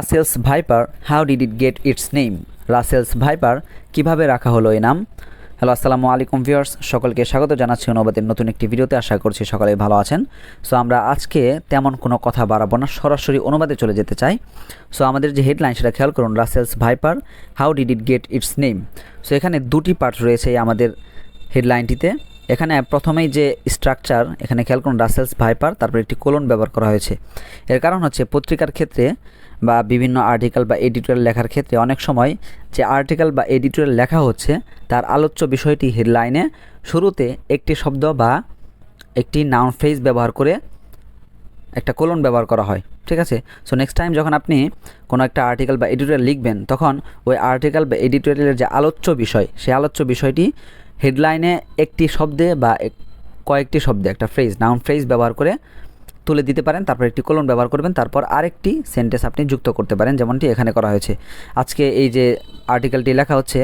Russell's viper, how did it get its name? Russell's viper, কীভাবে রাখা হলো এই নাম? হ্যালো, আসসালামু আলাইকুম ভিউয়ার্স, সকলকে স্বাগত জানাচ্ছি অনুবাদের নতুন একটি ভিডিওতে। আশা করছি সকলে ভালো আছেন। সো আমরা আজকে তেমন কোনো কথা বাড়াবো না, সরাসরি অনুবাদে চলে যেতে চাই। সো আমাদের যে হেডলাইন, সেটা খেয়াল করুন, Russell's viper, how did it get its name? So এখানে দুটি পার্ট রয়েছে আমাদের হেডলাইনটিতে। এখানে প্রথমেই যে স্ট্রাকচার, এখানে খেয়াল করুন, রাসেলস ভাইপার, তারপর একটি কোলন ব্যবহার করা হয়েছে। এর কারণ হচ্ছে, পত্রিকার ক্ষেত্রে বা বিভিন্ন আর্টিকেল বা এডিটোরিয়াল লেখার ক্ষেত্রে অনেক সময় যে আর্টিকেল বা এডিটোরিয়াল লেখা হচ্ছে, তার আলোচ্য বিষয়টি হেডলাইনে শুরুতে একটি শব্দ বা একটি নাউন ফ্রেজ ব্যবহার করে একটা কোলন ব্যবহার করা হয়, ঠিক আছে? সো নেক্সট টাইম যখন আপনি কোনো একটা আর্টিকেল বা এডিটোরিয়াল লিখবেন, তখন ওই আর্টিকেল বা এডিটোরিয়ালের যে আলোচ্য বিষয়, সেই আলোচ্য বিষয়টি হেডলাইনে একটি শব্দে বা কয়েকটি শব্দে একটা ফ্রেজ নাউন ফ্রেজ ব্যবহার করে তুলে দিতে পারেন, তারপর একটি কোলন ব্যবহার করবেন, তারপর আরেকটি সেন্টেন্স আপনি যুক্ত করতে পারেন, যেমনটি এখানে করা হয়েছে। আজকে এই যে আর্টিকেলটি লেখা হচ্ছে,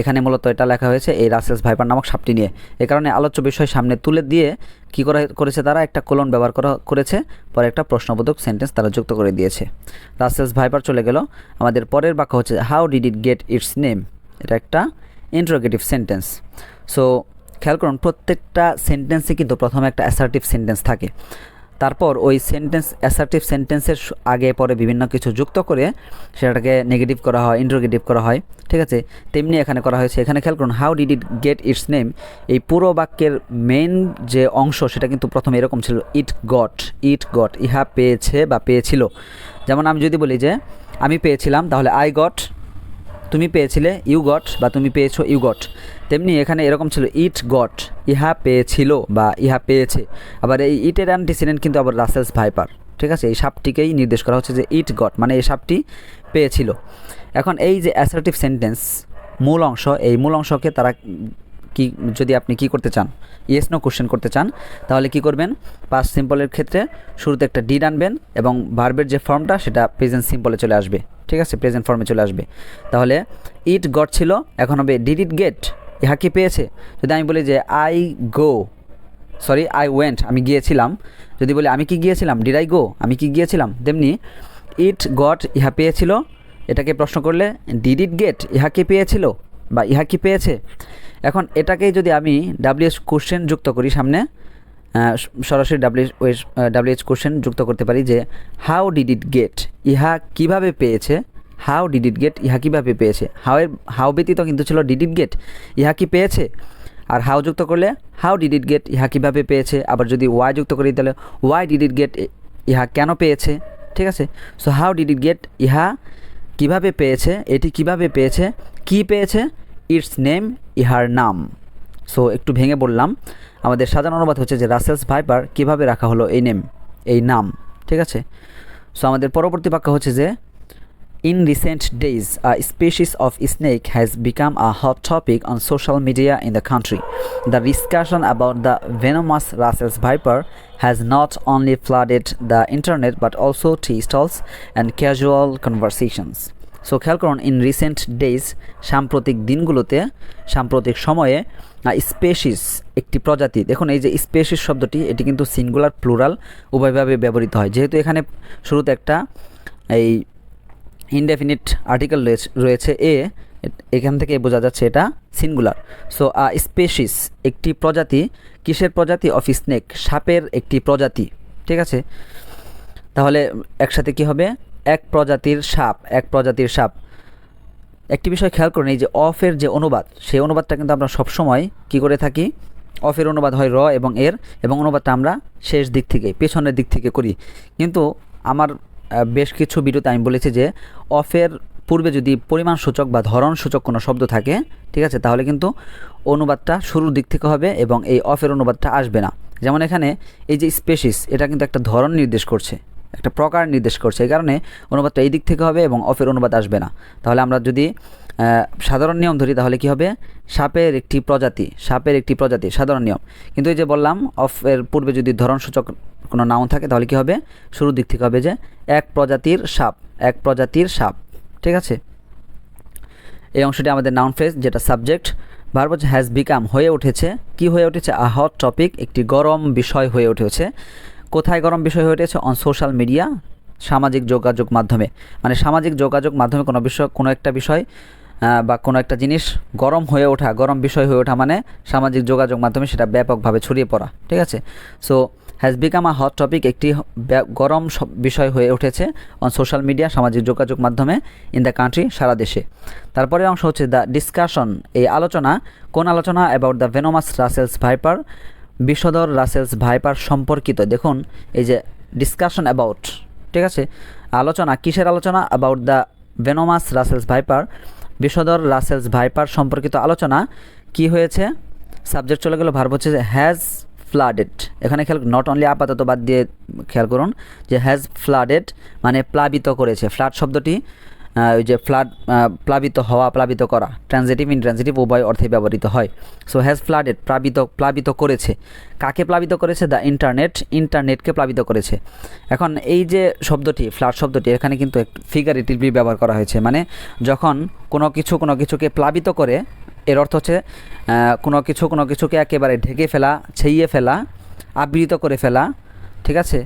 এখানে মূলত এটা লেখা হয়েছে, এই রাসেলস ভাইপার নামক সাপটি নিয়ে। এ কারণে আলোচ্য বিষয় সামনে তুলে দিয়ে কি করা করেছে তারা? একটা কোলন ব্যবহার করা করেছে, পরে একটা প্রশ্নবোধক সেন্টেন্স তারা যুক্ত করে দিয়েছে। রাসেলস ভাইপার চলে গেল। আমাদের পরের বাক্য হচ্ছে how did it get its name এটা একটা ইন্ট্রোগেটিভ সেন্টেন্স সো খেয়াল করুন, প্রত্যেকটা সেন্টেন্সে কিন্তু প্রথমে একটা অ্যাসার্টিভ সেন্টেন্স থাকে। তারপর ওই সেন্টেন্স অ্যাসার্টিভ সেন্টেন্সের আগে পরে বিভিন্ন কিছু যুক্ত করে সেটাকে নেগেটিভ করা হয় ইন্ট্রোগেটিভ করা হয়, ঠিক আছে? তেমনি এখানে করা হয়েছে। এখানে খেয়াল করুন how did it get its name এই পুরো বাক্যের মেন যে অংশ, সেটা কিন্তু প্রথমে এরকম ছিল ইট গট ইট গট ইহা পেয়েছে বা পেয়েছিল। যেমন আমি যদি বলি যে, আমি পেয়েছিলাম, তাহলে আই গট তুমি পেয়েছিলে ইউ গট বা তুমি পেয়েছ ইউ গট তেমনি এখানে এরকম ছিল ইট গট ইহা পেয়েছিল বা ইহা পেয়েছে। আবার এই ইটের অ্যান্টিসিডেন্ট কিন্তু আবার রাসেলস ভাইপার, ঠিক আছে? এই সাপটিকেই নির্দেশ করা হচ্ছে যে ইট গট মানে এই সাপটি পেয়েছিল। এখন এই যে অ্যাসার্টিভ সেন্টেন্স মূল অংশ, এই মূল অংশকে তারা কি, যদি আপনি কি করতে চান ইয়েস নো কোশ্চেন করতে চান, তাহলে কি করবেন? পাস্ট সিম্পলের ক্ষেত্রে শুরুতে একটা ডিড আনবেন এবং ভার্বের যে ফর্মটা সেটা প্রেজেন্ট সিম্পলে চলে আসবে। ঠিক আছে? প্রেজেন্ট ফর্মে চলে আসবে। তাহলে ইট গট ছিল, এখন হবে ডিড ইট গেট ইহা কি পেয়েছে? যদি আমি বলি যে I go sorry I went আমি গিয়েছিলাম। যদি বলি আমি কি গিয়েছিলাম? ডিড আই গো আমি কি গিয়েছিলাম? তেমনি ইট গট ইহা পেয়েছিল। এটাকে প্রশ্ন করলে ডিড ইট গেট ইহা কি পেয়েছিল? বা ইহা কি পেয়েছে? এখন এটাকেই যদি আমি ডাব্লিউএস কোশ্চেন যুক্ত করি সামনে সরাসরি ডাব্লিউ ডাব্লিউএইচ কোশ্চেন যুক্ত করতে পারি যে হাউ ডিড ইট গেট ইহা কীভাবে পেয়েছে? হাউ ডিড ইট গেট ইহা কীভাবে পেয়েছে? হাউ এর হাউ ব্যতীত কিন্তু ছিল ডিড ইট গেট ইহা কি পেয়েছে? আর হাউ যুক্ত করলে হাউ ডিড ইট গেট ইহা কীভাবে পেয়েছে? আবার যদি ওয়াই যুক্ত করি তাহলে ওয়াই ডিড ইট গেট ইহা কেন পেয়েছে? ঠিক আছে? So how did it get ইহা কীভাবে পেয়েছে? এটি কীভাবে পেয়েছে? কি পেয়েছে? ইটস নেম, ইহার নাম। সো, একটু ভেঙে বললাম, আমাদের সাধারণ অনুবাদ হচ্ছে যে রাসেলস ভাইপার কীভাবে রাখা হলো এই নেম, এই নাম, ঠিক আছে? সো, আমাদের পরবর্তী বাক্য হচ্ছে যে in recent days a species of snake has become a hot topic on social media in the country the discussion about the venomous Russell's viper has not only flooded the internet but also tea stalls and casual conversations so খেয়াল করুন in recent days সাম্প্রতিক দিনগুলোতে, সাম্প্রতিক সময়ে species একটি প্রজাতি, দেখুন এই যে স্পেসিস শব্দটি, এটি কিন্তু সিঙ্গুলার প্লুরাল উভয়ভাবে ব্যবহৃত হয়। যেহেতু এখানে শুরুতে একটা, এই ইনডেফিনিট আর্টিকেল রয়েছে এ- এখান থেকে বোঝা যাচ্ছে এটা সিঙ্গুলার সো আ স্পেসিস একটি প্রজাতি, কিসের প্রজাতি? অফ স্নেক সাপের একটি প্রজাতি, ঠিক আছে? তাহলে, একসাথে কি হবে? এক প্রজাতির সাপ, এক প্রজাতির সাপ। একটি বিষয় খেয়াল করুন, এই যে অফের যে অনুবাদ, সেই অনুবাদটা কিন্তু আমরা সবসময় কি করে থাকি? অফের অনুবাদ হয় র এবং এর, এবং অনুবাদটা আমরা শেষ দিক থেকে, পেছনের দিক থেকে করি। কিন্তু আমার বেশ কিছু ভিডিওতে আমি বলেছি যে অফের পূর্বে যদি পরিমাণ সূচক বা ধরন সূচক কোনো শব্দ থাকে, ঠিক আছে, তাহলে কিন্তু অনুবাদটা শুরুর দিক থেকে হবে এবং এই অফের অনুবাদটা আসবে না। যেমন এখানে এই যে স্পেসিস এটা কিন্তু একটা ধরন নির্দেশ করছে। একটা প্রকার নির্দেশ করছে। এই কারণে অনুবাদটা এই দিক থেকে হবে এবং অফের অনুবাদ আসবে না। তাহলে আমরা যদি সাধারণ নিয়ম ধরি তাহলে কি হবে? সাপের একটি প্রজাতি, সাপের একটি প্রজাতি, সাধারণ নিয়ম। কিন্তু এই যে বললাম, অফের পূর্বে যদি ধরনসূচক কোনো নাউন থাকে তাহলে কি হবে? শুরুর দিক থেকে হবে যে এক প্রজাতির সাপ, এক প্রজাতির সাপ। ঠিক আছে? এই অংশটি আমাদের নাউন ফ্রেজ যেটা সাবজেক্ট ভার্ব হ্যাজ বিকাম হয়ে উঠেছে। কি হয়ে উঠেছে? আ হট টপিক একটি গরম বিষয় হয়ে উঠেছে। কোথায় গরম বিষয় হয়ে উঠেছে অন সোশ্যাল মিডিয়া সামাজিক যোগাযোগ মাধ্যমে। মানে সামাজিক যোগাযোগ মাধ্যমে কোনো বিষয়, কোনো একটা বিষয় বা কোনো একটা জিনিস গরম হয়ে ওঠা, গরম বিষয় হয়ে ওঠা মানে সামাজিক যোগাযোগ মাধ্যমে সেটা ব্যাপকভাবে ছড়িয়ে পড়া, ঠিক আছে? So has become a hot topic একটি গরম বিষয় হয়ে উঠেছে অন সোশ্যাল মিডিয়া সামাজিক যোগাযোগ মাধ্যমে ইন দ্য কান্ট্রি সারা দেশে। তারপরে অংশ হচ্ছে দ্য ডিসকাশন এই আলোচনা, কোন আলোচনা about the venomous Russell's viper বিষধর রাসেলস ভাইপার সম্পর্কিত, দেখুন, এই যে ডিসকাশন অ্যাবাউট ঠিক আছে? আলোচনা, কিসের আলোচনা? About the venomous Russell's viper, বিষধর রাসেলস ভাইপার সম্পর্কিত আলোচনা, কি হয়েছে? সাবজেক্ট চলে গেল ভার্ব হচ্ছে হ্যাজ ফ্লাডেড এখানে খেয়াল নট অনলি আপাতত বাদ দিয়ে খেয়াল করুন, যে হ্যাজ ফ্লাডেড মানে প্লাবিত করেছে ফ্লাড শব্দটি ওই যে ফ্লাড প্লাবিত হওয়া, প্লাবিত করা ট্রানজিটিভ ইনট্রানজিটিভ উভয় অর্থে ব্যবহৃত হয়। সো হ্যাজ ফ্লাডেড প্লাবিত প্লাবিত করেছে। কাকে প্লাবিত করেছে? দ্য ইন্টারনেট ইন্টারনেটকে প্লাবিত করেছে। এখন এই যে শব্দটি ফ্লাড শব্দটি, এখানে কিন্তু এক ফিগারেটিভলি ব্যবহার করা হয়েছে। মানে যখন কোনো কিছু, কোনো কিছুকে প্লাবিত করে, এর অর্থ হচ্ছে কোনো কিছু, কোনো কিছুকে একেবারে ঢেকে ফেলা, ছেইয়ে ফেলা, আবৃত করে ফেলা, ঠিক আছে?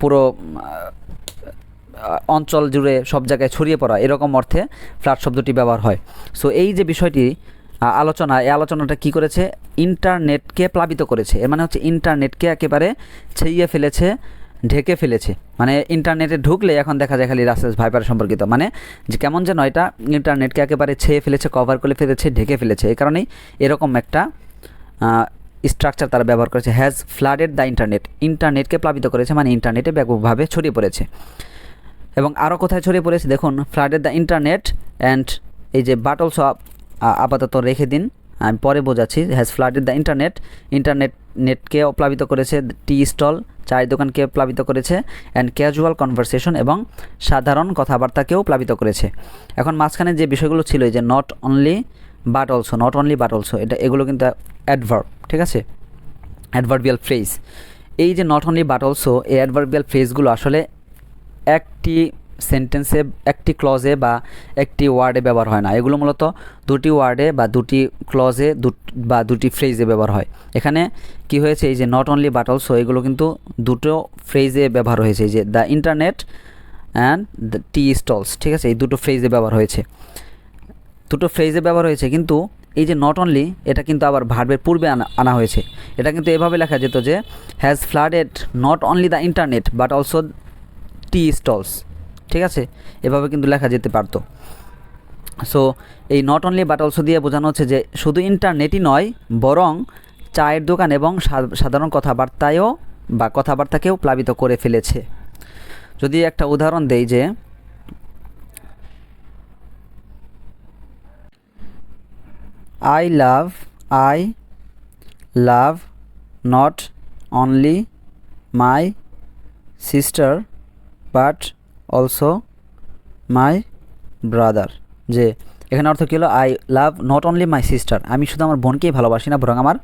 পুরো অঞ্চল জুড়ে সব জায়গায় ছড়িয়ে পড়া এরকম অর্থে ফ্ল্যাট শব্দটি ব্যবহার হয়। সো এই যে বিষয়টি আলোচনা, এই আলোচনাটা কি করেছে? ইন্টারনেটকে প্লাবিত করেছে। এর মানে হচ্ছে ইন্টারনেটকে একেবারে ছেইয়ে ফেলেছে, ঢেকে ফেলেছে। মানে ইন্টারনেটে ঢুকলে এখন দেখা যায় খালি রাসেস ভাইপার সম্পর্কিত। মানে যে কেমন যেন এটা ইন্টারনেটকে একেবারে ছেয়ে ফেলেছে, কভার করে ফেলেছে, ঢেকে ফেলেছে। এই কারণেই এরকম একটা স্ট্রাকচার তারা ব্যবহার করেছে। হ্যাজ ফ্লাডেড দ্য ইন্টারনেট ইন্টারনেটকে প্লাবিত করেছে মানে ইন্টারনেটে ব্যাপকভাবে ছড়িয়ে পড়েছে। এবং আরও কোথায় ছড়িয়ে পড়েছে? দেখুন ফ্লাডেড দ্য ইন্টারনেট অ্যান্ড এই যে বাটল বাটলস আপাতত রেখে দিন। আমি পরে বোঝাচ্ছি has flooded the internet internet নেটকে প্লাবিত করেছে টি স্টল, চায়ের দোকানকে প্লাবিত করেছে অ্যান্ড ক্যাজুয়াল কনভারসেশন এবং সাধারণ কথাবার্তাকেও প্লাবিত করেছে। এখন মাঝখানে যে বিষয়গুলো ছিল যে not only but also not only but also এটা, এগুলো কিন্তু অ্যাডভার্ব ঠিক আছে? অ্যাডভার্বিয়াল ফ্রেজ এই যে নট অনলি বাট অলসো এই অ্যাডভার্বিয়াল ফ্রেজগুলো আসলে একটি সেন্টেন্সে একটি ক্লজে বা একটি ওয়ার্ডে ব্যবহার হয় না। এগুলো মূলত দুটি ওয়ার্ডে বা দুটি ক্লজে বা দুটি ফ্রেজে ব্যবহার হয়। এখানে কি হয়েছে? এই যে নট অনলি বাট অলসো এগুলো কিন্তু দুটো ফ্রেজে ব্যবহার হয়েছে। যে the internet and the tea stalls ঠিক আছে? এই দুটো ফ্রেজে ব্যবহার হয়েছে। দুটো ফ্রেজে ব্যবহার হয়েছে, কিন্তু এই যে নট অনলি এটা কিন্তু আবার ভার্বের পূর্বে আনা আনা হয়েছে। এটা কিন্তু এভাবে লেখা যেত যে has flooded not only the internet but also tea stalls, ঠিক আছে? এভাবে কিন্তু লেখা যেতে পারতো। সো এই নট অনলি বাট অলসো দিয়ে বোঝানো হচ্ছে যে শুধু ইন্টারনেটই নয়, বরং চায়ের দোকান এবং সাধারণ কথাবার্তায়ও বা কথাবার্তাকেও প্লাবিত করে ফেলেছে। যদি একটা উদাহরণ দেই যে I love I love not only my sister but also my brother যে, এখানে অর্থ কী হলো? I love not only my sister আমি শুধু আমার বোনকেই ভালোবাসি না, বরং আমার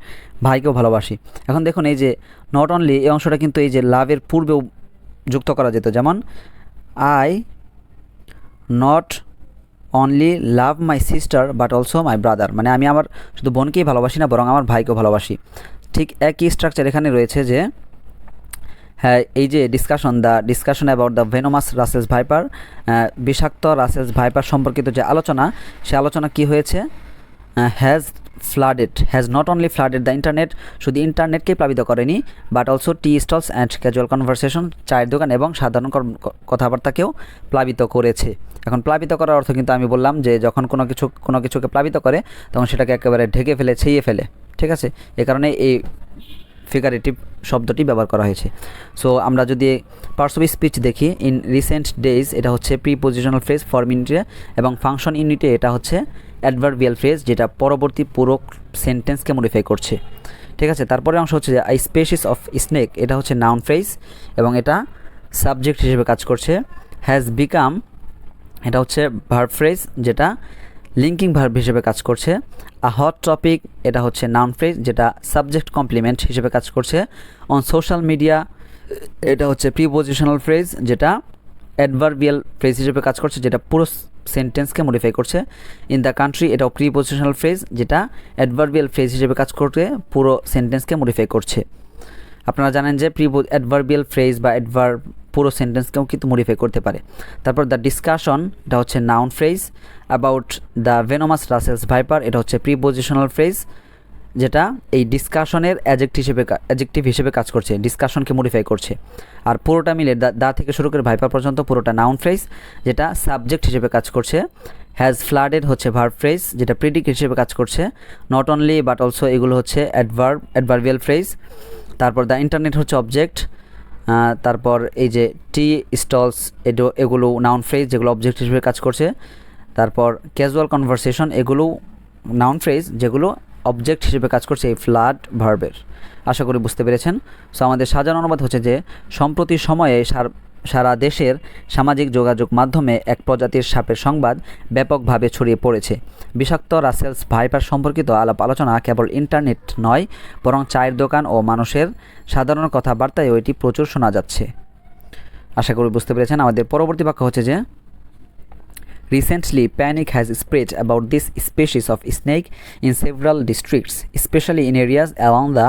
ভাইকেও ভালোবাসি। এখন দেখুন এই যে নট অনলি এই অংশটা কিন্তু এই যে লাভের পূর্বেও যুক্ত করা যেত। যেমন I not only love my sister but also my brother মানে আমি আমার শুধু বোনকেই ভালোবাসি না, বরং আমার ভাইকেও ভালোবাসি। ঠিক একই স্ট্রাকচার এখানে রয়েছে যে হ্যাঁ এই যে discussion the discussion about the venomous Russell's viper বিষাক্ত রাসেলস ভাইপার সম্পর্কিত যে আলোচনা, সে আলোচনা কি হয়েছে? Has flooded has not only flooded the internet শুধু ইন্টারনেটকেই প্লাবিত করেনি but also tea stalls and casual conversation চায়ের দোকান এবং সাধারণ কথাবার্তাকেও প্লাবিত করেছে। এখন প্লাবিত করার অর্থ কিন্তু আমি বললাম যে যখন কোনো কিছু, কোনো কিছুকে প্লাবিত করে, তখন সেটাকে একেবারে ঢেকে ফেলে, ছেইয়ে ফেলে, ঠিক আছে? এ কারণে এই ফিগারেটিভ শব্দটি ব্যবহার করা হয়েছে। সো আমরা যদি পার্টস অফ স্পিচ দেখি ইন রিসেন্ট ডেজ এটা হচ্ছে প্রিপোজিশনাল ফ্রেজ ফর্ম ইউনিটে এবং ফাংশন ইউনিটে এটা হচ্ছে অ্যাডভার্বিয়াল ফ্রেজ যেটা পরবর্তী পুরো সেন্টেন্সকে মডিফাই করছে। ঠিক আছে? তারপরে অংশ হচ্ছে যে আই স্পেসিস অফ স্নেক এটা হচ্ছে নাউন ফ্রেজ এবং এটা সাবজেক্ট হিসেবে কাজ করছে হ্যাজ বিকাম এটা হচ্ছে ভার্ব ফ্রেজ যেটা লিঙ্কিং ভার্ব হিসেবে কাজ করছে। আ হট টপিক, এটা হচ্ছে নাউন ফ্রেজ, যেটা সাবজেক্ট কমপ্লিমেন্ট হিসেবে কাজ করছে। অন সোশ্যাল মিডিয়া, এটা হচ্ছে প্রিপোজিশনাল ফ্রেজ, যেটা অ্যাডভার্বিয়াল ফ্রেজ হিসেবে কাজ করছে, যেটা পুরো সেন্টেন্সকে মডিফাই করছে। ইন দ্য কান্ট্রি, এটাও প্রিপোজিশনাল ফ্রেজ, যেটা অ্যাডভার্বিয়াল ফ্রেজ হিসেবে কাজ করতে পুরো সেন্টেন্সকে মডিফাই করছে। আপনারা জানেন যে প্রি অ্যাডভার্বিয়াল ফ্রেজ বা অ্যাডভার্ব পুরো সেন্টেন্সকেও কিন্তু মডিফাই করতে পারে। তারপর দ্য ডিসকাশন এটা হচ্ছে noun phrase about the venomous Russell's viper এটা হচ্ছে প্রিপোজিশনাল ফ্রেজ যেটা এই ডিসকাশনের অ্যাজেক্ট হিসেবে অ্যাজেক্টিভ হিসেবে কাজ করছে ডিসকাশনকে মডিফাই করছে। আর পুরোটা মিলে দা থেকে শুরু করে ভাইপার পর্যন্ত পুরোটা নাউন ফ্রেজ যেটা সাবজেক্ট হিসেবে কাজ করছে হ্যাজ ফ্লাডেড হচ্ছে ভার্ব ফ্রেজ যেটা প্রিডিক হিসেবে কাজ করছে নট অনলি বাট অলসো এগুলো হচ্ছে অ্যাডভার্ব অ্যাডভার্বিয়াল ফ্রেজ তারপর দ্য ইন্টারনেট হচ্ছে অবজেক্ট তারপর এই যে টি স্টলস এডো, এগুলো নাউন ফ্রেজ যেগুলো অবজেক্ট হিসেবে কাজ করছে। তারপর ক্যাজুয়াল কনভারসেশন এগুলো নাউন ফ্রেজ যেগুলো অবজেক্ট হিসেবে কাজ করছে এই ফ্লাড ভার্বের আশা করি বুঝতে পেরেছেন। সো আমাদের সাজানো অনুবাদ হচ্ছে যে, সম্প্রতি সময়ে সার সারা দেশের সামাজিক যোগাযোগ মাধ্যমে এক প্রজাতির সাপের সংবাদ ব্যাপকভাবে ছড়িয়ে পড়েছে। বিষাক্ত রাসেলস ভাইপার সম্পর্কিত আলাপ আলোচনা কেবল ইন্টারনেট নয় বরং চায়ের দোকান ও মানুষের সাধারণ কথাবার্তায় এটি প্রচুর শোনা যাচ্ছে। আশা করি বুঝতে পেরেছেন আমাদের পরবর্তী বাক্য হচ্ছে যে Recently, panic has spread about this species of snake in several districts, especially in areas along the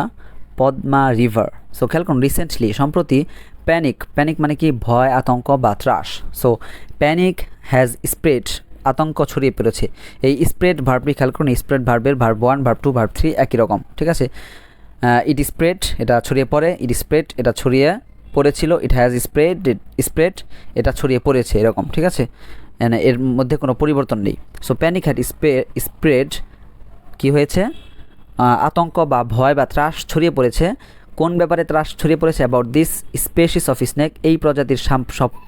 Padma river so খেয়াল করুন রিসেন্টলি সম্প্রতি প্যানিক প্যানিক মানে কি? ভয়, আতঙ্ক বা ত্রাস। সো প্যানিক হ্যাজ স্প্রেড আতঙ্ক ছড়িয়ে পড়েছে। এই স্প্রেড ভার্বটি খেয়াল করুন স্প্রেড ভার্বের verb one verb two verb three একই রকম, ঠিক আছে? ইট স্প্রেড এটা ছড়িয়ে পড়ে ইট স্প্রেড এটা ছড়িয়ে পড়েছিল ইট হ্যাজ স্প্রেড স্প্রেড এটা ছড়িয়ে পড়েছে, এরকম, ঠিক আছে? মানে এর মধ্যে কোনো পরিবর্তন নেই। So panic had spray spread কী হয়েছে? আতঙ্ক বা ভয় বা ত্রাস ছড়িয়ে পড়েছে কোন ব্যাপারে ত্রাস ছড়িয়ে পড়েছে about this species of snake এই প্রজাতির সাপ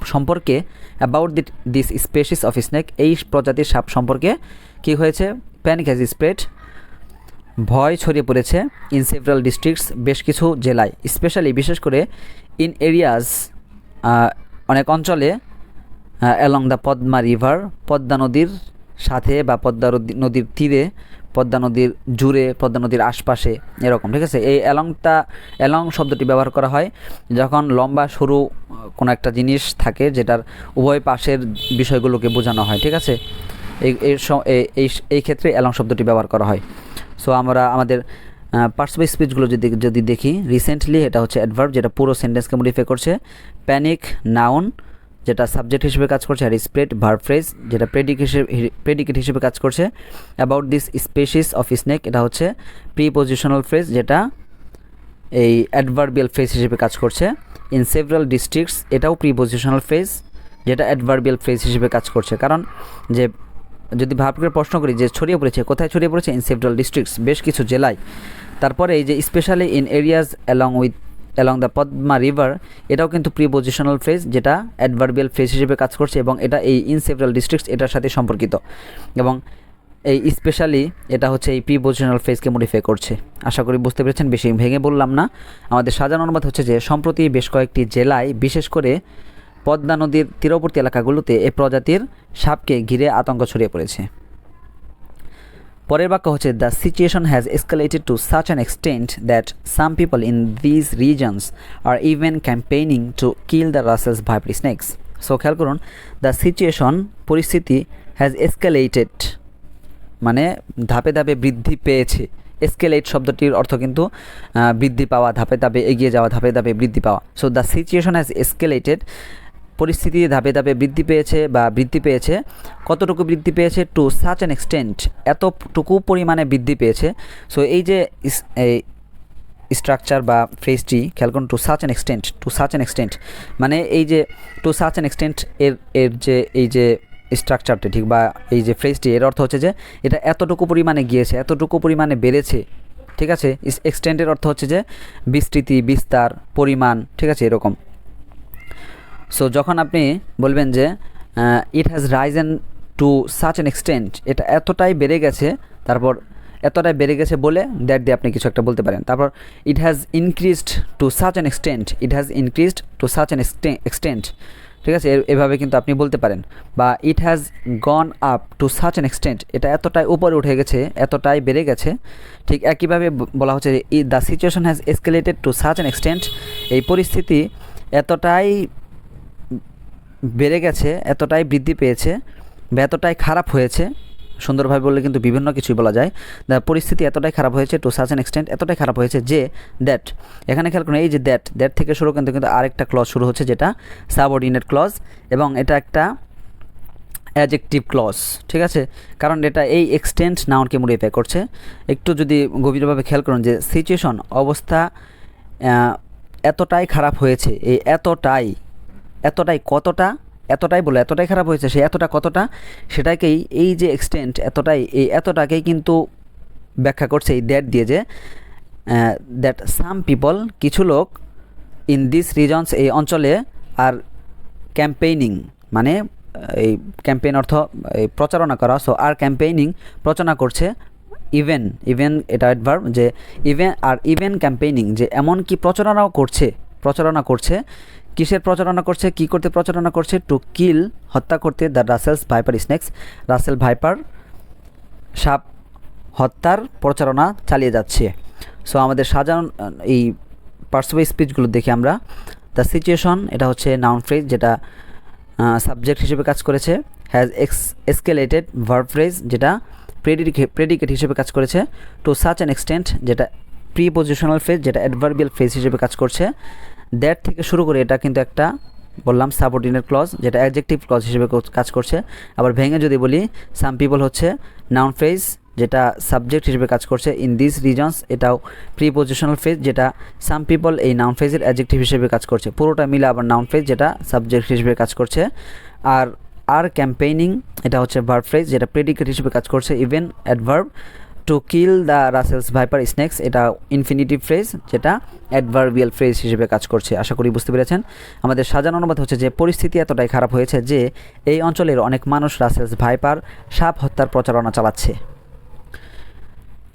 সম্পর্কে about the this species of snake এই প্রজাতির সাপ সম্পর্কে কি হয়েছে? প্যানিক হ্যাজ স্প্রেড ভয় ছড়িয়ে পড়েছে ইন সেভারাল ডিস্ট্রিক্টস বেশ কিছু জেলায় স্পেশালি বিশেষ করে ইন এরিয়াজ অনেক অঞ্চলে along the Padma river Padma নদীর সাথে বা পদ্মা নদীর তীরে পদ্মা নদীর জুড়ে, পদ্মা নদীর আশপাশে, এরকম, ঠিক আছে? এই অ্যালংটা, অ্যালং শব্দটি ব্যবহার করা হয় যখন লম্বা, সরু কোনো একটা জিনিস থাকে যেটার উভয় পাশের বিষয়গুলোকে বোঝানো হয়, ঠিক আছে? এই এই এই ক্ষেত্রে অ্যালং শব্দটি ব্যবহার করা হয়। সো আমরা আমাদের পার্টস স্পিচগুলো যদি যদি দেখি রিসেন্টলি এটা হচ্ছে অ্যাডভার্ব যেটা পুরো সেন্টেন্সকে মডিফাই করছে। প্যানিক নাউন যেটা সাবজেক্ট হিসেবে কাজ করছে, আর স্প্রেড ভার্ব ফ্রেজ যেটা প্রেডিক হিসেবে প্রেডিকেট হিসেবে কাজ করছে about this species of snake এটা হচ্ছে প্রিপোজিশনাল ফ্রেজ যেটা এই অ্যাডভার্বিয়াল ফ্রেজ হিসেবে কাজ করছে। ইন সেভারাল ডিস্ট্রিক্টস এটাও প্রিপোজিশনাল ফ্রেজ যেটা অ্যাডভার্বিয়াল ফ্রেজ হিসেবে কাজ করছে। কারণ যে, যদি ভাব করে প্রশ্ন করি যে ছড়িয়ে পড়েছে, কোথায় ছড়িয়ে পড়েছে? ইন সেভারাল ডিস্ট্রিক্টস বেশ কিছু জেলায়। তারপরে এই যে specially in areas along with along the Padma river এটাও কিন্তু প্রিপোজিশনাল ফ্রেজ যেটা অ্যাডভার্বিয়াল ফ্রেজ হিসেবে কাজ করছে এবং এটা এই ইন সেভারাল ডিস্ট্রিক্টস এটার সাথে সম্পর্কিত। এবং এই স্পেশালি এটা হচ্ছে এই প্রিপোজিশনাল ফ্রেজকে মডিফাই করছে। আশা করি বুঝতে পেরেছেন, বেশি ভেঙে বললাম না। আমাদের সাজানো অনুবাদ হচ্ছে যে, সম্প্রতি বেশ কয়েকটি জেলায়, বিশেষ করে পদ্মা নদীর তীরবর্তী এলাকাগুলোতে এ প্রজাতির সাপকে ঘিরে আতঙ্ক ছড়িয়ে পড়েছে। পরের বাক্য হচ্ছে the situation has escalated to such an extent that some people in these regions are even campaigning to kill the Russell's viper snakes so খেয়াল করুন দ্য সিচুয়েশন পরিস্থিতি হ্যাজ এসকালেটেড মানে ধাপে ধাপে বৃদ্ধি পেয়েছে। এসকেলেট শব্দটির অর্থ কিন্তু বৃদ্ধি পাওয়া, ধাপে ধাপে এগিয়ে যাওয়া, ধাপে ধাপে বৃদ্ধি পাওয়া। So the situation has escalated পরিস্থিতি ধাপে ধাপে বৃদ্ধি পেয়েছে বা বৃদ্ধি পেয়েছে। কতটুকু বৃদ্ধি পেয়েছে? টু সাচ অ্যান এক্সটেন্ট এতটুকু পরিমাণে বৃদ্ধি পেয়েছে। সো এই যে স্ট্রাকচার বা ফ্রেজটি খেয়াল করুন to such an extent to such an extent মানে এই যে টু সাচ অ্যান এক্সটেন্ট এর এর যে, এই যে স্ট্রাকচারটি ঠিক বা এই যে ফ্রেজটি এর অর্থ হচ্ছে যে, এটা এতটুকু পরিমাণে গিয়েছে, এতটুকু পরিমাণে বেড়েছে, ঠিক আছে? এক্সটেন্টের অর্থ হচ্ছে যে, বিস্তৃতি, বিস্তার, পরিমাণ, ঠিক আছে? এরকম। সো যখন আপনি বলবেন যে it has risen to such an extent এটা এতটাই বেড়ে গেছে, তারপর এতটাই বেড়ে গেছে বলে দ্যাট দিয়ে আপনি কিছু একটা বলতে পারেন। তারপর it has increased to such an extent it has increased to such an extent ঠিক আছে? এভাবে কিন্তু আপনি বলতে পারেন। বা it has gone up to such an extent এটা এতটাই উপরে উঠে গেছে, এতটাই বেড়ে গেছে, ঠিক একইভাবে বলা হচ্ছে যে the situation has escalated to such an extent এই পরিস্থিতি এতটাই বেড়ে গেছে, এতটাই বৃদ্ধি পেয়েছে বা এতটাই খারাপ হয়েছে, সুন্দরভাবে বললে কিন্তু বিভিন্ন কিছুই বলা যায় দ্য পরিস্থিতি এতটাই খারাপ হয়েছে টু সাচ এক্সটেন্ট এতটাই খারাপ হয়েছে যে দ্যাট এখানে খেয়াল করুন এই যে দ্যাট দ্যাট থেকে শুরু কিন্তু কিন্তু আরেকটা ক্লজ শুরু হচ্ছে যেটা সাবঅর্ডিনেট ক্লজ এবং এটা একটা অ্যাজেক্টিভ ক্লজ ঠিক আছে? কারণ এটা এই এক্সটেন্ট নাউনকে মডিফাই করছে। একটু যদি গভীরভাবে খেয়াল করুন যে সিচুয়েশন অবস্থা এতটাই খারাপ হয়েছে, এই এতটাই এতটাই কতটা, এতটাই বলে, এতটাই খারাপ হয়েছে, সে এতটা কতটা, সেটাকেই এই যে এক্সটেন্ট এতটাই, এই এতটাকেই কিন্তু ব্যাখ্যা করছে এই দ্যাট দিয়ে যে দ্যাট সাম পিপল কিছু লোক ইন দিস রিজনস এই অঞ্চলে আর ক্যাম্পেইনিং মানে এই ক্যাম্পেইন অর্থ, এই প্রচারণা করা সো আর ক্যাম্পেইনিং প্রচারণা করছে ইভেন ইভেন এটা অ্যাডভার্ব যে ইভেন আর ইভেন ক্যাম্পেইনিং যে এমন কি প্রচারণাও করছে, প্রচারণা করছে কিসের প্রচারণা করছে কি করতে প্রচারণা করছে? টু কিল হত্যা করতে the Russell's viper snakes Russell viper সাপ হত্যার প্রচারণা চালিয়ে যাচ্ছে। সো আমাদের আহ, এই পার্সোনাল স্পিচগুলো দেখি আমরা। দ্য সিচুয়েশন এটা হচ্ছে নাউন ফ্রেজ যেটা সাবজেক্ট হিসেবে কাজ করেছে। Has ex escalated verb phrase যেটা প্রেডিকেট হিসেবে কাজ করেছে। টু সাচ অ্যান এক্সটেন্ট যেটা প্রিপোজিশনাল ফ্রেজ যেটা অ্যাডভার্বিয়াল ফ্রেজ হিসেবে কাজ করছে। দ্যাট থেকে শুরু করে এটা কিন্তু একটা বললাম সাবঅর্ডিনেট ক্লজ যেটা অ্যাডজেক্টিভ ক্লজ হিসেবে কাজ করছে। আবার ভেঙে যদি বলি সাম পিপল হচ্ছে নাউন ফ্রেজ যেটা সাবজেক্ট হিসেবে কাজ করছে ইন দিস রিজনস এটাও প্রিপোজিশনাল ফ্রেজ যেটা সাম পিপল এই নাউন ফ্রেজের অ্যাডজেক্টিভ হিসেবে কাজ করছে। পুরোটা মিলে আবার নাউন ফ্রেজ যেটা সাবজেক্ট হিসেবে কাজ করছে। আর আর ক্যাম্পেইনিং এটা হচ্ছে ভার্ব ফ্রেজ যেটা প্রেডিকেট হিসেবে কাজ করছে even adverb to kill the Russell's viper snakes এটা ইনফিনিটিভ ফ্রেজ যেটা অ্যাডভার্বিয়াল ফ্রেজ হিসেবে কাজ করছে, আশা করি বুঝতে পেরেছেন। আমাদের সাজানো অনুবাদ হচ্ছে যে, পরিস্থিতি এতটাই খারাপ হয়েছে যে, এই অঞ্চলের অনেক মানুষ রাসেলস ভাইপার সাপ হত্যার প্রচারণা চালাচ্ছে।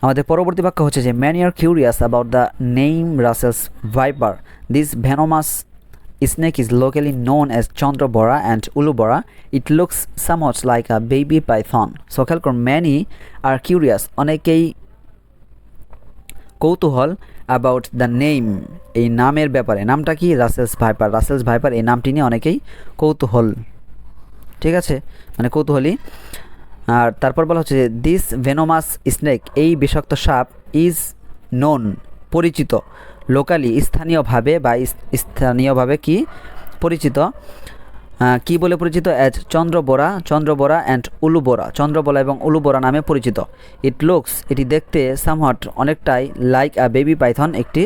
আমাদের পরবর্তী বাক্য হচ্ছে যে man are curious about the name Russell's viper this venomous snake is locally known as Chandra and Ulu Bora. It looks somewhat like a baby python. So খেয়াল করুন many are curious. অনেকেই কৌতূহল অ্যাবাউট দ্য নেম এই নামের ব্যাপারে নামটা কি Russell's viper Russell's viper এই নামটি নিয়ে অনেকেই কৌতূহল ঠিক আছে মানে কৌতূহলী আর তারপর বলা হচ্ছে যে দিস ভেনোমাস স্নেক এই বিষাক্ত সাপ ইজ নোন পরিচিত লোকালি, স্থানীয়ভাবে বা স্থানীয়ভাবে কি পরিচিত? কি বলে পরিচিত? As চন্দ্রবোরা চন্দ্রবোরা and উলুবোরা। চন্দ্রবোরা এবং উলুবোরা নামে পরিচিত। ইট লুকস এটি দেখতে সামহাট অনেকটাই লাইক আ বেবি পাইথন একটি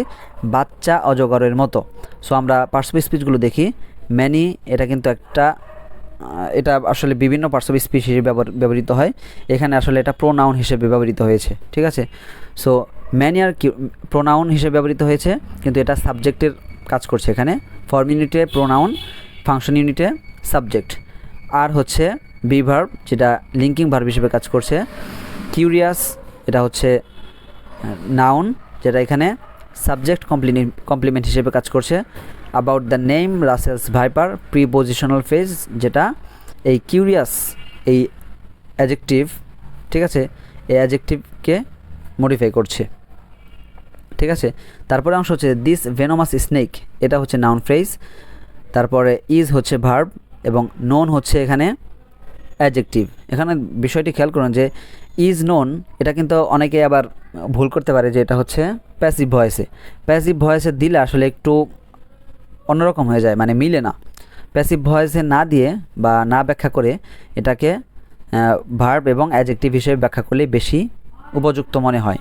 বাচ্চা অজগরের মতো। সো আমরা পার্সপি স্পিচগুলো দেখি। ম্যানি এটা কিন্তু একটা এটা আসলে বিভিন্ন অফ স্পিচ হিসেবে ব্যবহৃত হয়। এখানে আসলে এটা প্রোনাউন হিসেবে ব্যবহৃত হয়েছে। ঠিক আছে? সো ম্যানিয়ার প্রোনাউন হিসেবে ব্যবহৃত হয়েছে, কিন্তু এটা সাবজেক্টের কাজ করছে এখানে। ফর্ম ইউনিটে প্রোনাউন, ফাংশন ইউনিটে সাবজেক্ট। আর হচ্ছে বিভার্ব, যেটা লিঙ্কিং ভার্ব হিসেবে কাজ করছে। কিউরিয়াস, এটা হচ্ছে নাউন, যেটা এখানে সাবজেক্ট কমপ্লিমেন্ট কমপ্লিমেন্ট হিসেবে কাজ করছে। About the name Russell's viper prepositional phrase যেটা এই কিউরিয়াস, এই অ্যাজেক্টিভ ঠিক আছে? এই অ্যাজেক্টিভকে মডিফাই করছে। ঠিক আছে? তারপরে অংশ হচ্ছে দিস ভেনোমাস স্নেক এটা হচ্ছে নাউন ফ্রেজ তারপরে ইজ হচ্ছে ভার্ব এবং নোন হচ্ছে এখানে অ্যাডজেক্টিভ এখানে বিষয়টি খেয়াল করুন যে ইজ নোন এটা কিন্তু অনেকে আবার ভুল করতে পারে যে এটা হচ্ছে প্যাসিভ ভয়েসে প্যাসিভ ভয়েসে দিলে আসলে একটু অন্যরকম হয়ে যায় মানে মিলে না। প্যাসিভ ভয়েসে না দিয়ে বা না ব্যাখ্যা করে এটাকে ভার্ব এবং অ্যাডজেক্টিভ হিসেবে ব্যাখ্যা করলে বেশি উপযুক্ত মনে হয়।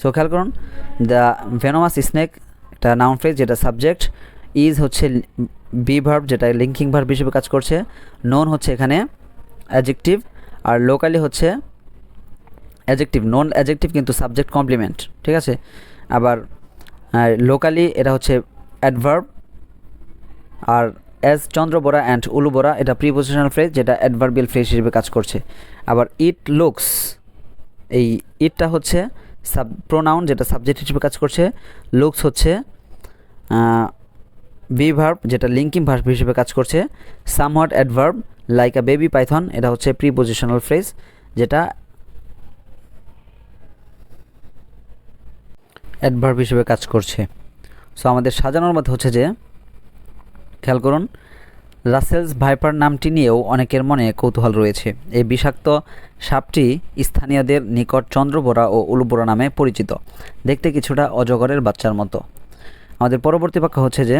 সো খেয়াল করুন দ্য ভেনোমাস স্নেক একটা নাউন ফ্রেজ যেটা সাবজেক্ট ইজ হচ্ছে বি ভার্ব যেটা লিঙ্কিং ভার্ব হিসেবে কাজ করছে। নন হচ্ছে এখানে অ্যাজেক্টিভ আর লোকালি হচ্ছে অ্যাজেক্টিভ নন অ্যাজেক্টিভ কিন্তু সাবজেক্ট কমপ্লিমেন্ট ঠিক আছে? আবার লোকালি এটা হচ্ছে অ্যাডভার্ব আর অ্যাজ চন্দ্র বোরা অ্যান্ড উলু বোরা এটা প্রিপোজিশনাল ফ্রেজ যেটা অ্যাডভার্বিয়াল ফ্রেজ হিসেবে কাজ করছে। আবার ইট লুকস এই ইটটা হচ্ছে সাব প্রোনাউন যেটা সাবজেক্ট হিসেবে কাজ করছে লুকস হচ্ছে বি ভার্ব যেটা লিঙ্কিং ভার্ব হিসেবে কাজ করছে somewhat adverb like a baby python এটা হচ্ছে প্রিপোজিশনাল ফ্রেজ যেটা অ্যাডভার্ব হিসেবে কাজ করছে। সো আমাদের সাজানোর মধ্যে হচ্ছে যে, খেয়াল করুন রাসেলস ভাইপার নামটি নিয়েও অনেকের মনে কৌতূহল রয়েছে। এই বিষাক্ত সাপটি স্থানীয়দের নিকট চন্দ্রবোরা ও উলুবোরা নামে পরিচিত। দেখতে কিছুটা অজগরের বাচ্চার মতো। আমাদের পরবর্তী বাক্য হচ্ছে যে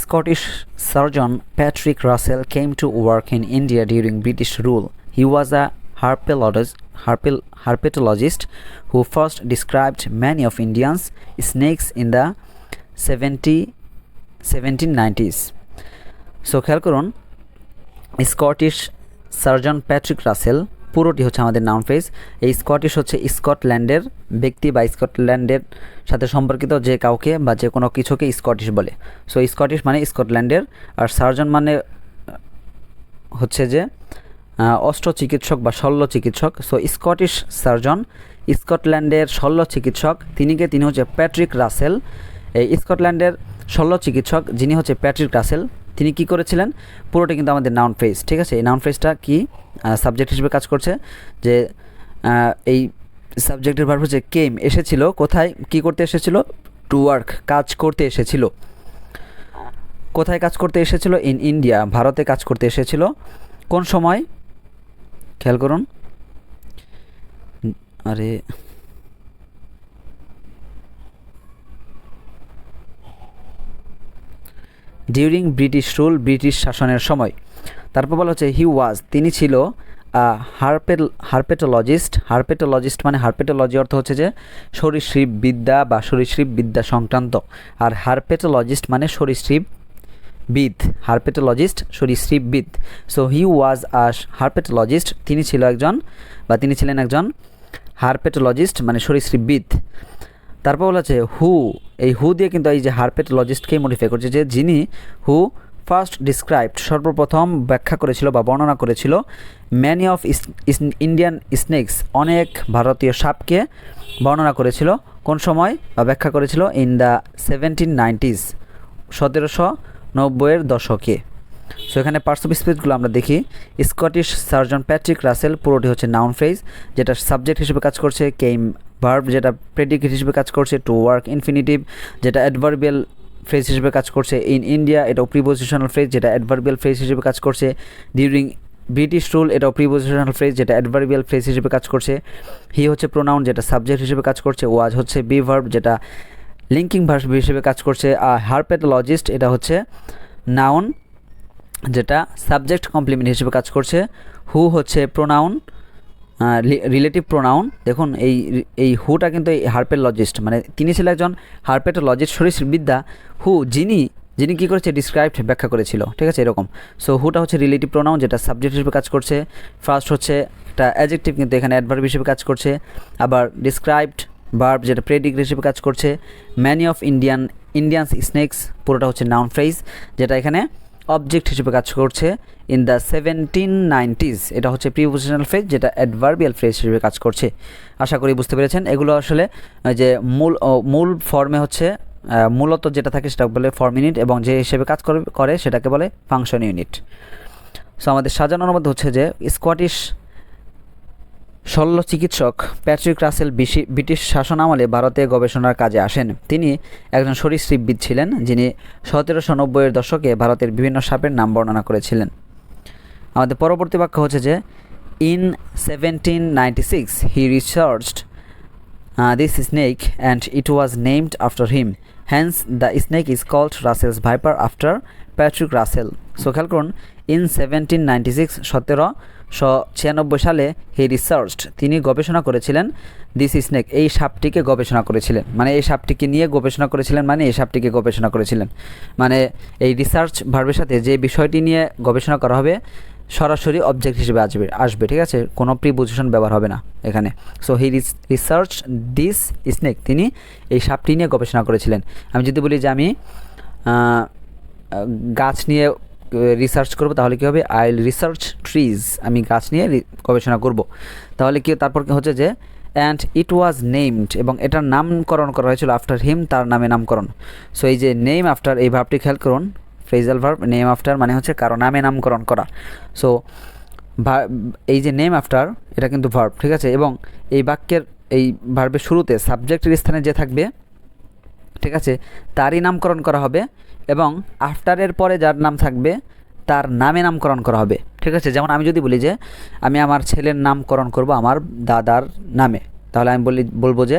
Scottish surgeon Patrick Russell came to work in India during British rule. He was a herpetologist, herpel, herpetologist who first described many of Indians snakes in the 70 1790s. So খেয়াল করুন স্কটিশ সার্জন প্যাট্রিক রাসেল পুরোটি হচ্ছে আমাদের noun phrase এই Scottish হচ্ছে স্কটল্যান্ডের ব্যক্তি বা স্কটল্যান্ডের সাথে সম্পর্কিত যে কাউকে বা যে কোনো কিছুকে স্কটিশ বলে। সো স্কটিশ মানে স্কটল্যান্ডের আর সার্জন মানে হচ্ছে যে অস্ত্র চিকিৎসক বা শল্য চিকিৎসক। সো স্কটিশ সার্জন স্কটল্যান্ডের শল্য চিকিৎসক, তিনিকে তিনি হচ্ছে প্যাট্রিক রাসেল এই স্কটল্যান্ডের শল্য চিকিৎসক যিনি হচ্ছে প্যাট্রিক রাসেল তিনি কি করেছিলেন? পুরোটা কিন্তু আমাদের নাউন ফ্রেজ ঠিক আছে? এই নাউন ফ্রেজটা কি সাবজেক্ট হিসেবে কাজ করছে? যে এই সাবজেক্টের ভার্ব হচ্ছে কেম এসেছিল, কোথায়, কি করতে এসেছিল? টু ওয়ার্ক কাজ করতে এসেছিল। কোথায় কাজ করতে এসেছিল? ইন ইন্ডিয়া ভারতে কাজ করতে এসেছিল। কোন সময়? খেয়াল করুন। আরে ডিউরিং ব্রিটিশ রুল ব্রিটিশ শাসনের সময়। তারপর বলা হচ্ছে হি ওয়াজ তিনি ছিল হারপেল হারপেটোলজিস্ট হারপেটোলজিস্ট মানে হারপেটোলজি অর্থ হচ্ছে যে সরীসৃপ বিদ্যা বা সরীসৃপ বিদ্যা সংক্রান্ত। আর হারপেটোলজিস্ট মানে সরীসৃপ বিদ। হারপেটোলজিস্ট সরীসৃপবিদ সো হি ওয়াজ আ হারপেটোলজিস্ট তিনি ছিল একজন, বা তিনি ছিলেন একজন হারপেটোলজিস্ট মানে সরীসৃপবিদ তারপর বলা হচ্ছে হু এই হু দিয়ে কিন্তু এই যে হারপেট লজিস্টকেই মডিফাই করছে যে যিনি হু ফার্স্ট ডিসক্রাইবড সর্বপ্রথম ব্যাখ্যা করেছিল বা বর্ণনা করেছিল ম্যানি অফ ইন্ডিয়ান স্নেকস অনেক ভারতীয় সাপকে বর্ণনা করেছিল। কোন সময়? বা ব্যাখ্যা করেছিল ইন দ্য সেভেন্টিন নাইনটিজ সতেরোশো নব্বইয়ের দশকে। সো এখানে পার্টস অফ স্পিচগুলো আমরা দেখি। স্কটিশ সার্জন প্যাট্রিক রাসেল পুরোটি হচ্ছে নাউন ফ্রেজ যেটা সাবজেক্ট হিসেবে কাজ করছে কেম ভার্ব যেটা প্রেডিকেট হিসেবে কাজ করছে টু ওয়ার্ক ইনফিনিটিভ যেটা অ্যাডভার্বিয়াল ফ্রেজ হিসেবে কাজ করছে ইন ইন্ডিয়া এটাও প্রিপোজিশনাল ফ্রেজ যেটা অ্যাডভার্বিয়াল ফ্রেজ হিসেবে কাজ করছে ডিউরিং ব্রিটিশ রুল এটাও প্রিপোজিশনাল ফ্রেজ যেটা অ্যাডভার্বিয়াল ফ্রেজ হিসেবে কাজ করছে। হি হচ্ছে প্রোনাউন যেটা সাবজেক্ট হিসেবে কাজ করছে ওয়াজ হচ্ছে বি ভার্ব যেটা লিঙ্কিং ভার্ব হিসেবে কাজ করছে। আর হারপেটোলজিস্ট এটা হচ্ছে নাউন যেটা সাবজেক্ট কমপ্লিমেন্ট হিসেবে কাজ করছে। হু হচ্ছে প্রোনাউন রিলেটিভ প্রোনাউন দেখুন, এই এই হুটা কিন্তু এই হার্পেটোলজিস্ট মানে তিনি ছিলেন একজন হার্পেটোলজিস্ট বিদ্যা হু যিনি যিনি কী করেছে ডিসক্রাইবড ব্যাখ্যা করেছিল, ঠিক আছে, এরকম। সো হুটা হচ্ছে রিলেটিভ প্রোনাউন যেটা সাবজেক্ট হিসেবে কাজ করছে। ফার্স্ট হচ্ছে, একটা অ্যাজেক্টিভ কিন্তু এখানে অ্যাডভার্ব হিসেবে কাজ করছে। আবার ডিসক্রাইবড ভার্ব যেটা প্রেডিগ্রি হিসেবে কাজ করছে। Many of Indian Indians snakes পুরোটা হচ্ছে নাউন ফ্রেজ যেটা এখানে অবজেক্ট হিসেবে কাজ করছে ইন দ্য সেভেন্টিন নাইনটিজ এটা হচ্ছে প্রিপোজিশনাল ফ্রেজ যেটা অ্যাডভার্বিয়াল ফ্রেজ হিসেবে কাজ করছে। আশা করি বুঝতে পেরেছেন। এগুলো আসলে যে মূল মূল ফর্মে হচ্ছে মূলত যেটা থাকে সেটা বলে ফর্ম ইউনিট এবং যে হিসেবে কাজ করে সেটাকে বলে ফাংশন ইউনিট সো আমাদের সাজানোর মধ্যে হচ্ছে যে স্কটিশ শল্য চিকিৎসক প্যাট্রিক রাসেল ব্রিটিশ শাসন আমলে ভারতে গবেষণার কাজে আসেন। তিনি একজন সরীসৃপবিদ ছিলেন, যিনি সতেরোশো নব্বইয়ের দশকে ভারতের বিভিন্ন সাপের নাম বর্ণনা করেছিলেন। আমাদের পরবর্তী বাক্য হচ্ছে যে, in seventeen six he researched this snake and it was named after him. Hence the snake is called Russell's viper after Patrick Russell. So খেয়াল করুন, ইন সেভেন্টিন নাইনটি সিক্স সতেরো ছিয়ানব্বই সালে হি রিসার্চড, তিনি গবেষণা করেছিলেন, দিস স্নেক এই সাপটিকে গবেষণা করেছিলেন। মানে এই সাপটিকে নিয়ে গবেষণা করেছিলেন মানে এই সাপটিকে গবেষণা করেছিলেন। মানে এই রিসার্চ ভার্বের সাথে যে বিষয়টি নিয়ে গবেষণা করা হবে, সরাসরি অবজেক্ট হিসেবে আসবে আসবে, ঠিক আছে? কোনো প্রিপোজিশন ব্যবহার হবে না এখানে। So he research, this snake তিনি এই সাপটি নিয়ে গবেষণা করেছিলেন। আমি যদি বলি যে আমি গাছ নিয়ে রিসার্চ করব, তাহলে কী হবে? আই রিসার্চ ট্রিজ আমি গাছ নিয়ে গবেষণা করব। তাহলে কি, তারপর হচ্ছে যে অ্যান্ড ইট ওয়াজ নেমড এবং এটার নামকরণ করা হয়েছিল আফটার হিম তার নামে নামকরণ। সো এই যে নেম আফটার এই ভাবটি খেয়াল করুন ফ্রেজাল ভার্ব নেম আফটার মানে হচ্ছে কারও নামে নামকরণ করা। সো এই যে নেম আফটার এটা কিন্তু ভার্ব ঠিক আছে? এবং এই বাক্যের, এই ভার্বের শুরুতে সাবজেক্টের স্থানে যে থাকবে ঠিক আছে? তারই নামকরণ করা হবে এবং আফটারের পরে যার নাম থাকবে, তার নামে নামকরণ করা হবে। ঠিক আছে? যেমন আমি যদি বলি যে, আমি আমার ছেলের নামকরণ করব আমার দাদার নামে। তাহলে আমি বলি, বলব যে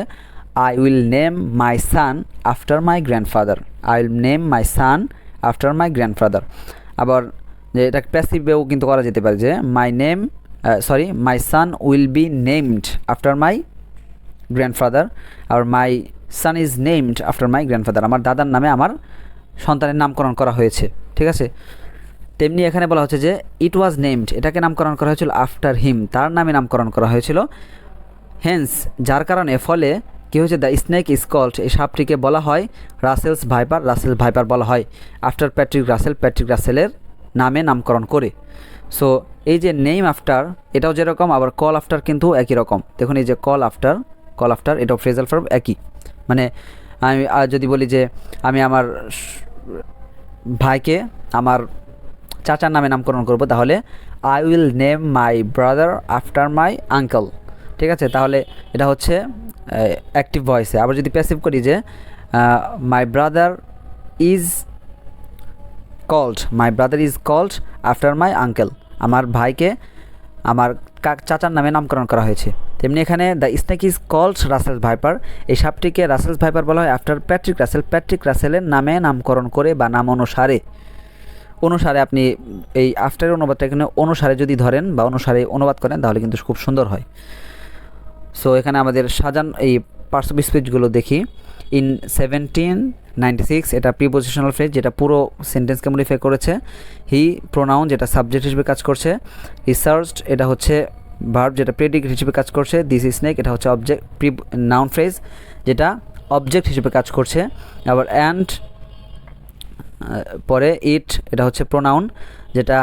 I will name my son after my grandfather I will name my son after my grandfather আবার যে এটা প্যাসিভেও কিন্তু করা যেতে পারে যে my name sorry my son will be named after my grandfather R my son is named after my grandfather আমার দাদার নামে আমার সন্তানের নামকরণ করা হয়েছে। ঠিক আছে? তেমনি এখানে বলা হচ্ছে যে ইট ওয়াজ নেমড এটাকে নামকরণ করা হয়েছিল আফটার হিম তার নামে নামকরণ করা হয়েছিল। হেন্স যার কারণে, ফলে কী হয়েছে? দ্য স্নেক কল্ড এই সাপটিকে বলা হয় রাসেলস ভাইপার রাসেল ভাইপার বলা হয় আফটার প্যাট্রিক রাসেল প্যাট্রিক রাসেলের নামে নামকরণ করে। সো এই যে নেম আফটার এটাও যেরকম, আবার কল আফটার কিন্তু একই রকম। দেখুন, এই যে কল আফটার কল আফটার এটাও ফ্রেজাল ফর্ম একই। মানে আমি যদি বলি যে আমি আমার ভাইকে আমার চাচার নামে নামকরণ করব, তাহলে I will name my brother after my uncle ঠিক আছে? তাহলে এটা হচ্ছে অ্যাক্টিভ ভয়েসে আবার যদি প্যাসিভ করি যে my brother is called my brother is called after my uncle আমার ভাইকে আমার চাচার নামে নামকরণ করা হয়েছে। তেমনি এখানে দ্য স্নেক ইজ কলস রাসেলস ভাইপার। এই সাপটিকে রাসেলস ভাইপার বলা হয় আফটার প্যাট্রিক রাসেল। প্যাট্রিক রাসেলের নামে নামকরণ করে বা নাম অনুসারে। অনুসারে আপনি এই আফটার অনুবাদটা এখানে অনুসারে যদি ধরেন বা অনুসারে অনুবাদ করেন তাহলে কিন্তু খুব সুন্দর হয়। সো এখানে আমাদের সাজান এই অফ স্পিচগুলো দেখি। ইন সেভেন্টিন নাইনটি সিক্স এটা প্রিপোজিশনাল ফ্রেজ যেটা পুরো সেন্টেন্সকে মডিফাই করেছে। হি প্রোনাউন যেটা সাবজেক্ট হিসেবে কাজ করছে। রিসার্চড এটা হচ্ছে ভার্ব যেটা প্রেডিকেট হিসেবে কাজ করছে। দিস স্নেক এটা হচ্ছে অবজেক্ট প্রি নাউন ফ্রেজ যেটা অবজেক্ট হিসেবে কাজ করছে। আবার অ্যান্ড পরে ইট এটা হচ্ছে প্রোনাউন যেটা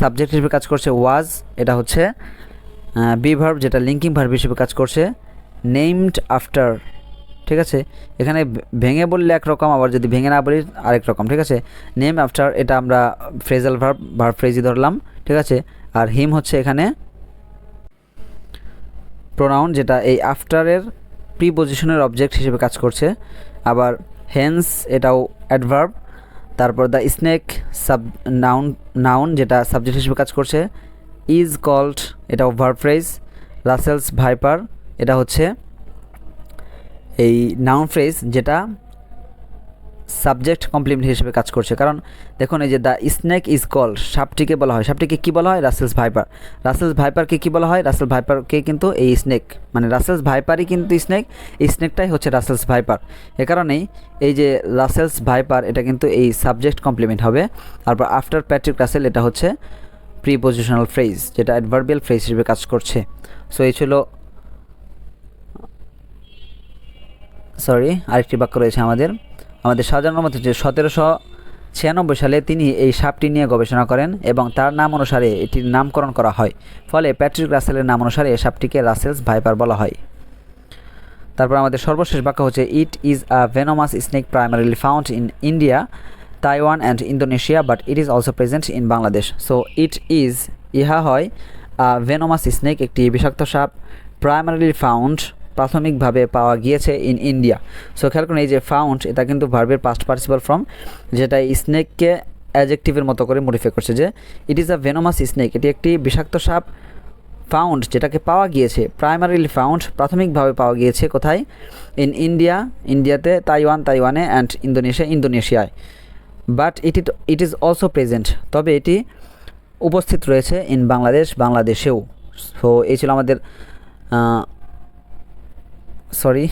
সাবজেক্ট হিসেবে কাজ করছে। ওয়াজ এটা হচ্ছে বি ভার্ব যেটা লিঙ্কিং ভার্ব হিসেবে কাজ করছে। নেমড আফটার ঠিক আছে? এখানে ভেঙে বললে একরকম আবার যদি ভেঙে না বলি আরেক রকম, ঠিক আছে? নেম আফটার এটা আমরা ফ্রেজাল ভার্ব ভার্ব ফ্রেজই ধরলাম, ঠিক আছে? আর হিম হচ্ছে এখানে প্রোনাউন যেটা এই আফটারের প্রিপোজিশনের অবজেক্ট হিসেবে কাজ করছে। আবার হেন্স এটাও অ্যাডভার্ব তারপর the snake sub noun noun যেটা সাবজেক্ট হিসেবে কাজ করছে ইজ কল্ড এটাও ভার্ব ফ্রেজ রাসেলস ভাইপার এটা হচ্ছে এই নাউন ফ্রেজ যেটা সাবজেক্ট কমপ্লিমেন্ট হিসেবে কাজ করছে। কারণ দেখুন এই যে দ্য স্নেক ইজ কল সাপটিকে বলা হয়। সাপটিকে কী বলা হয়? রাসেলস ভাইপার রাসেলস ভাইপারকে কী বলা হয়? রাসেল ভাইপারকে কিন্তু এই স্নেক মানে রাসেলস ভাইপারই কিন্তু স্নেক এই স্নেকটাই হচ্ছে রাসেলস ভাইপার এ কারণেই এই যে রাসেলস ভাইপার এটা কিন্তু এই সাবজেক্ট কমপ্লিমেন্ট হবে। তারপর আফটার প্যাট্রিক রাসেল এটা হচ্ছে প্রিপোজিশনাল ফ্রেজ যেটা অ্যাডভার্বিয়াল ফ্রেজ হিসেবে কাজ করছে। সো এই ছিল সরি, আরেকটি বাক্য রয়েছে আমাদের। আমাদের সাজানোর মতো যে সতেরোশো ছিয়ানব্বই সালে তিনি এই সাপটি নিয়ে গবেষণা করেন এবং তার নাম অনুসারে এটির নামকরণ করা হয়। ফলে প্যাট্রিক রাসেলের নাম অনুসারে এই সাপটিকে রাসেলস ভাইপার বলা হয়। তারপর আমাদের সর্বশেষ বাক্য হচ্ছে, it is a venomous snake primarily found in India, Taiwan and Indonesia, but it is also present in Bangladesh. So, it is, ইহা হয় ভেনোমাস স্নেক, একটি বিষাক্ত সাপ, প্রাইমারিলি ফাউন্ড প্রাথমিকভাবে পাওয়া গিয়েছে ইন ইন্ডিয়া সো খেয়াল করুন, এই যে ফাউন্ড এটা কিন্তু ভার্বের পাস্ট পার্টিসিপাল ফর্ম যেটা স্নেককে অ্যাজেক্টিভের মতো করে মডিফাই করছে যে it is a venomous snake এটি একটি বিষাক্ত সাপ ফাউন্ড যেটাকে পাওয়া গিয়েছে প্রাইমারিলি ফাউন্ড প্রাথমিকভাবে পাওয়া গিয়েছে কোথায়? ইন ইন্ডিয়া ইন্ডিয়াতে তাইওয়ান তাইওয়ানে and Indonesia ইন্দোনেশিয়ায় but it it it is also present তবে এটি উপস্থিত রয়েছে ইন বাংলাদেশ বাংলাদেশেও সো এই ছিল আমাদের সরি,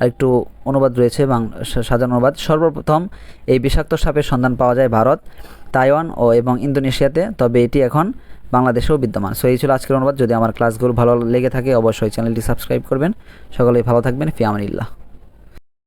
আরেকটু অনুবাদ রয়েছে সাজানো অনুবাদ। সর্বপ্রথম এই বিষাক্ত সাপের সন্ধান পাওয়া যায় ভারত, তাইওয়ান ও এবং ইন্দোনেশিয়াতে, তবে এটি এখন বাংলাদেশেও বিদ্যমান। সো এই ছিল আজকের অনুবাদ। যদি আমার ক্লাসগুলো ভালো লেগে থাকে, অবশ্যই চ্যানেলটি সাবস্ক্রাইব করবেন। সকলেই ভালো থাকবেন। ফিয়ামানিল্লাহ।